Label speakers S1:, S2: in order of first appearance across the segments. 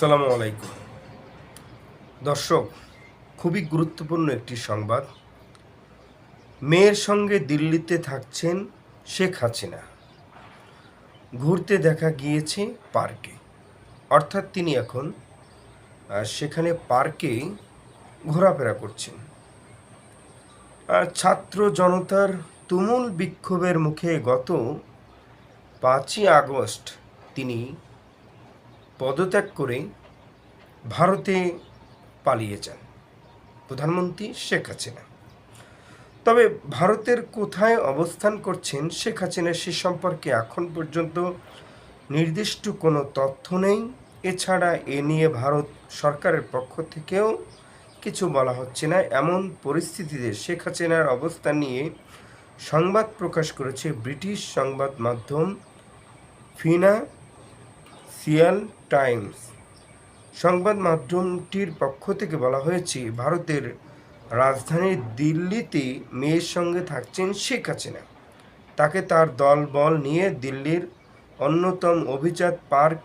S1: আসসালামু আলাইকুম। দর্শক, খুবই গুরুত্বপূর্ণ একটি সংবাদ। মেয়ের সঙ্গে দিল্লিতে থাকছেন শেখ হাসিনা। ঘুরতে দেখা গিয়েছে পার্কে। অর্থাৎ তিনি এখন সেখানে পার্কে ঘোরাফেরা করছেন। ছাত্র জনতার তুমুল বিক্ষোভের মুখে গত পাঁচই আগস্ট তিনি পদত্যাগ করে ভারতে পালিয়ে যান প্রধানমন্ত্রী শেখ হাসিনা। তবে ভারতের কোথায় অবস্থান করছেন শেখ হাসিনা সে সম্পর্কে এখন পর্যন্ত নির্দিষ্ট কোনো তথ্য নেই। এছাড়া এ নিয়ে ভারত সরকারের পক্ষ থেকেও কিছু বলা হচ্ছে না। এমন পরিস্থিতিতে শেখ হাসিনার অবস্থান নিয়ে সংবাদ প্রকাশ করেছে ব্রিটিশ সংবাদ মাধ্যম ফিনা। সিয়াল টাইমস। সংবাদ মাধ্যমটির পক্ষ থেকে বলা হয়েছে, ভারতের রাজধানী দিল্লিতে মেয়ের সঙ্গে থাকছেন শেখ হাসিনা। তাকে তার দল বল নিয়ে দিল্লির অন্যতম অভিজাত পার্ক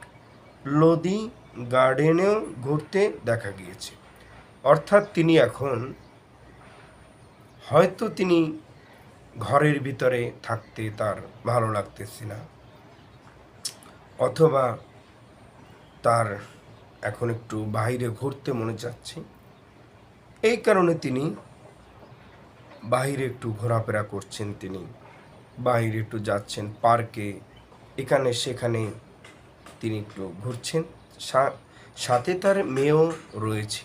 S1: লোদি গার্ডেনেও ঘুরতে দেখা গিয়েছে। অর্থাৎ তিনি এখন, হয়তো তিনি ঘরের ভিতরে থাকতে তার ভালো লাগতেছে না। অথবা তার এখন একটু বাইরে ঘুরতে মনে যাচ্ছে এই কারণে তিনি বাইরে একটু ঘোরাফেরা করছেন তিনি। বাইরে একটু যাচ্ছেন পার্কে, এখানে সেখানে তিনি একটু ঘুরছেন। সাথে তার মেয়েও রয়েছে।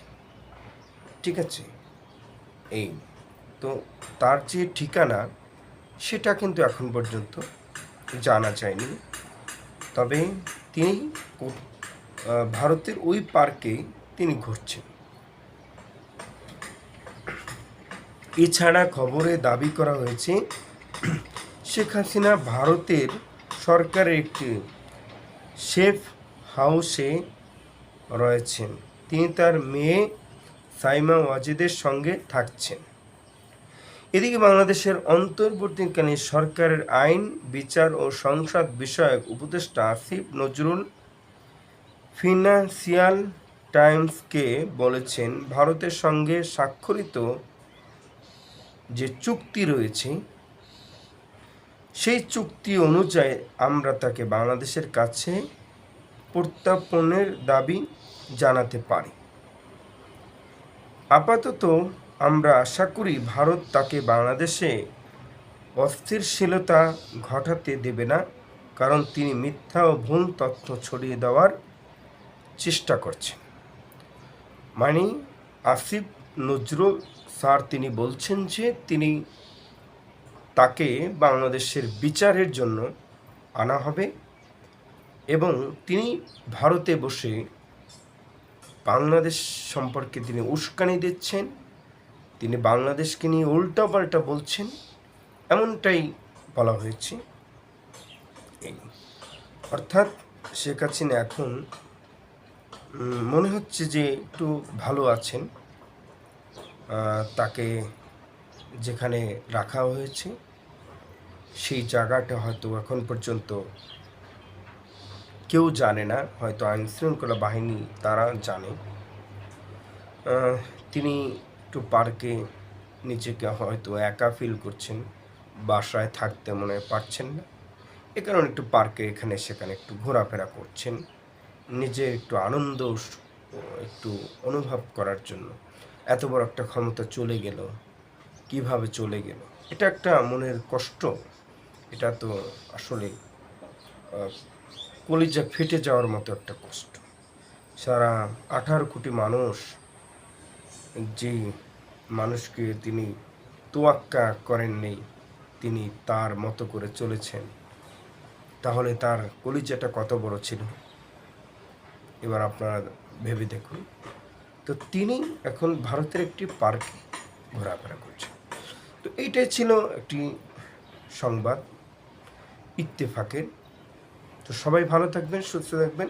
S1: ঠিক আছে? এই, তো তার যে ঠিকানা, সেটা কিন্তু এখন পর্যন্ত জানা যায়নি। তবে তিনি ভারতের ওই পার্কে তিনি ঘুরছেন। এছাড়া খবরে দাবি করা হয়েছে, শেখ হাসিনা ভারতের সরকারের একটি সেফ হাউসে রয়েছেন। তিনি তার মেয়ে সাইমা ওয়াজিদের সঙ্গে থাকছেন। এদিকে বাংলাদেশের অন্তর্বর্তীকালীন সরকারের আইন, বিচার ও সংসদ বিষয়ক উপদেষ্টা আসিফ নজরুল ফিনান্সিয়াল টাইমসকে বলেছেন, ভারতের সঙ্গে স্বাক্ষরিত যে চুক্তি রয়েছে, সেই চুক্তি অনুযায়ী আমরা তাকে বাংলাদেশের কাছে প্রত্যাপনের দাবি জানাতে পারি। আপাতত আমরা আশা করি ভারত তাকে বাংলাদেশে অস্থিরশীলতা ঘটাতে দেবে না, কারণ তিনি মিথ্যা ও ভুল তথ্য ছড়িয়ে দেওয়ার চেষ্টা করছেন মানে আসিফ নজরুল স্যার তিনি বলছেন যে তিনি তাকে বাংলাদেশের বিচারের জন্য আনা হবে এবং তিনি ভারতে বসে বাংলাদেশ সম্পর্কে তিনি উস্কানি দিচ্ছেন, তিনি বাংলাদেশকে নিয়ে উল্টাপাল্টা বলছেন, এমনটাই বলা হয়েছে। অর্থাৎ শেখ হাসিনা এখন মনে হচ্ছে যে একটু ভালো আছেন। তাকে যেখানে রাখা হয়েছে, সেই জায়গাটা হয়তো এখন পর্যন্ত কেউ জানে না। হয়তো আইন শৃঙ্খলা বাহিনী তারা জানে। তিনি একটু পার্কে নিজেকে হয়তো একা ফিল করছেন, বাসায় থাকতে মনে পারছেন না। এ কারণে একটু পার্কে এখানে সেখানে একটু ঘোরাফেরা করছেন। নিজে একটু আনন্দ একটু অনুভব করার জন্য। এত বড় একটা ক্ষমতা চলে গেল, কীভাবে চলে গেল? এটা একটা মনের কষ্ট। এটা তো আসলে কলিজা ফেটে যাওয়ার মতো একটা কষ্ট। সারা আঠারো কোটি মানুষ যে মানুষকে তিনি তোয়াক্কা করেননি, তিনি তার মতো করে চলেছেন, তাহলে তার কলিজাটা কত বড় ছিল? এবার আপনারা ভেবে দেখুন। তো তিনি এখন ভারতের একটি পার্কে ঘোরাফেরা করছেন। তো এইটাই ছিল একটি সংবাদ, ইত্তেফাকের। তো সবাই ভালো থাকবেন, সুস্থ থাকবেন।